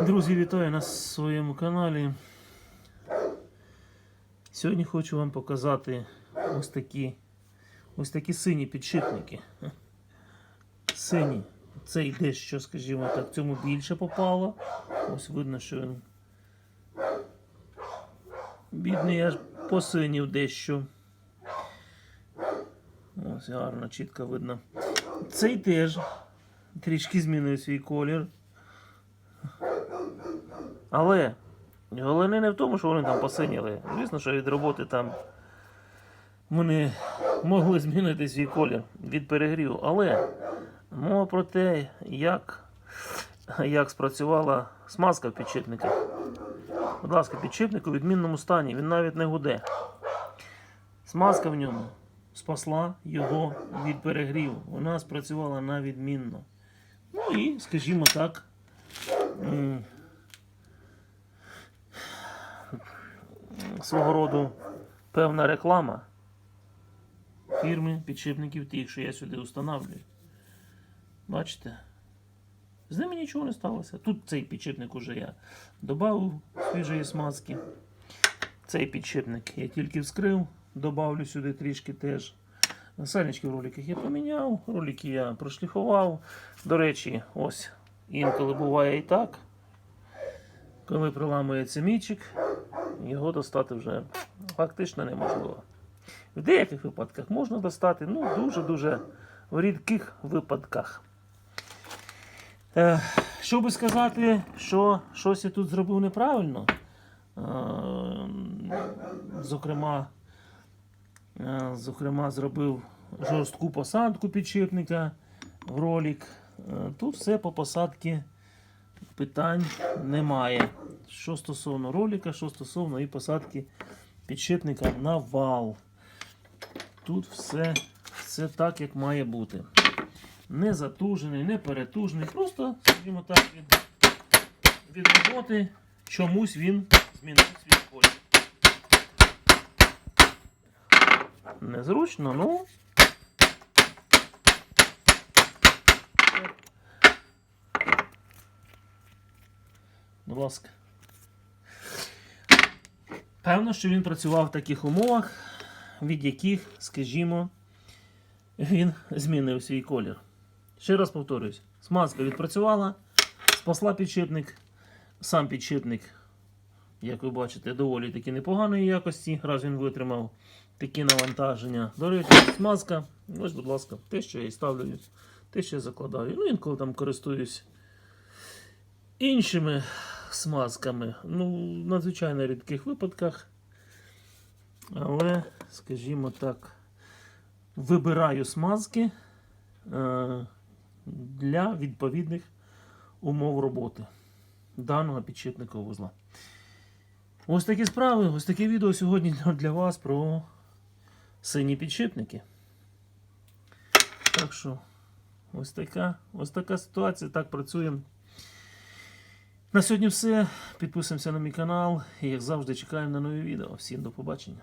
Друзі, вітаю на своєму каналі. Сьогодні хочу вам показати ось такі, ось такі сині підшипники. Сині. Цей дещо, скажімо так, цьому більше попало. Ось видно, що він бідний аж посинів дещо. Ось гарно, чітко видно. Цей теж трішки змінив свій колір. Але головне не в тому, що вони там посиніли. Звісно, що від роботи там вони могли змінити свій колір від перегріву. Але мова про те, як, як спрацювала смазка в підшипниках. Будь ласка, підшипник у відмінному стані, він навіть не гуде. Смазка в ньому спасла його від перегріву. Вона спрацювала на відмінно. Ну і, скажімо так, свого роду певна реклама фірми підшипників тих, що я сюди встановлюю. Бачите? З ними нічого не сталося. Тут цей підшипник уже я додав свіжої смазки. Цей підшипник я тільки вскрив, додавлю сюди трішки теж. Сальнички в роликах я поміняв, ролики я прошліфував. До речі, ось інколи буває і так. Коли проламується мічик, його достати вже фактично неможливо. В деяких випадках можна достати, ну дуже-дуже в рідких випадках. Е, що би сказати, що щось я тут зробив неправильно. Е, зокрема, е, зокрема, зробив жорстку посадку підшипника в ролик. Тут все по посадці питань немає. Що стосовно ролика, що стосовно і посадки підшипника на вал. Тут все, все так, як має бути. Не затужений, не перетужений. Просто, скажімо так, від, від роботи чомусь він змінив свій колір. Незручно, ну. Будь ласка. Певно, що він працював в таких умовах, від яких, скажімо, він змінив свій колір. Ще раз повторюсь: смазка відпрацювала, спасла підшипник. Сам підшипник, як ви бачите, доволі таки непоганої якості, раз він витримав такі навантаження. До речі, смазка, ось, будь ласка, те, що я і ставлю, те, що я закладаю. Ну, інколи там користуюсь іншими смазками. Ну, в надзвичайно рідких випадках. Але, скажімо так, вибираю смазки е, для відповідних умов роботи даного підшипникового вузла. Ось такі справи, ось таке відео сьогодні для вас про сині підшипники. Так що, ось така, ось така ситуація. Так працюємо. На сьогодні все. Підписуємося на мій канал і, як завжди, чекаємо на нові відео. Всім до побачення.